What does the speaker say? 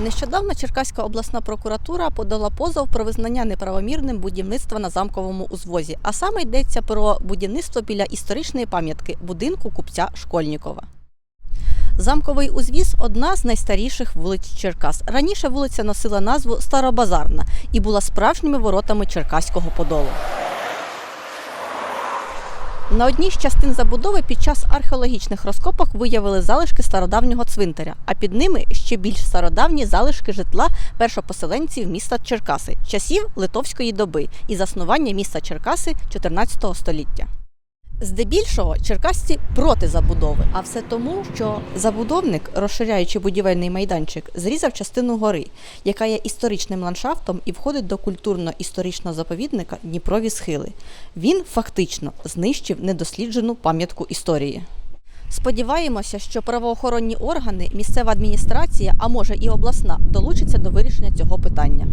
Нещодавно Черкаська обласна прокуратура подала позов про визнання неправомірним будівництва на замковому узвозі. А саме йдеться про будівництво біля історичної пам'ятки будинку купця Школьнікова. Замковий узвіз одна з найстаріших вулиць Черкас. Раніше вулиця носила назву Старобазарна і була справжніми воротами Черкаського подолу. На одній з частин забудови під час археологічних розкопок виявили залишки стародавнього цвинтаря, а під ними ще більш стародавні залишки житла першопоселенців міста Черкаси, часів Литовської доби і заснування міста Черкаси 14 століття. Здебільшого черкасці проти забудови, а все тому, що забудовник, розширяючи будівельний майданчик, зрізав частину гори, яка є історичним ландшафтом і входить до культурно-історичного заповідника Дніпрові схили. Він фактично знищив недосліджену пам'ятку історії. Сподіваємося, що правоохоронні органи, місцева адміністрація, а може і обласна, долучаться до вирішення цього питання.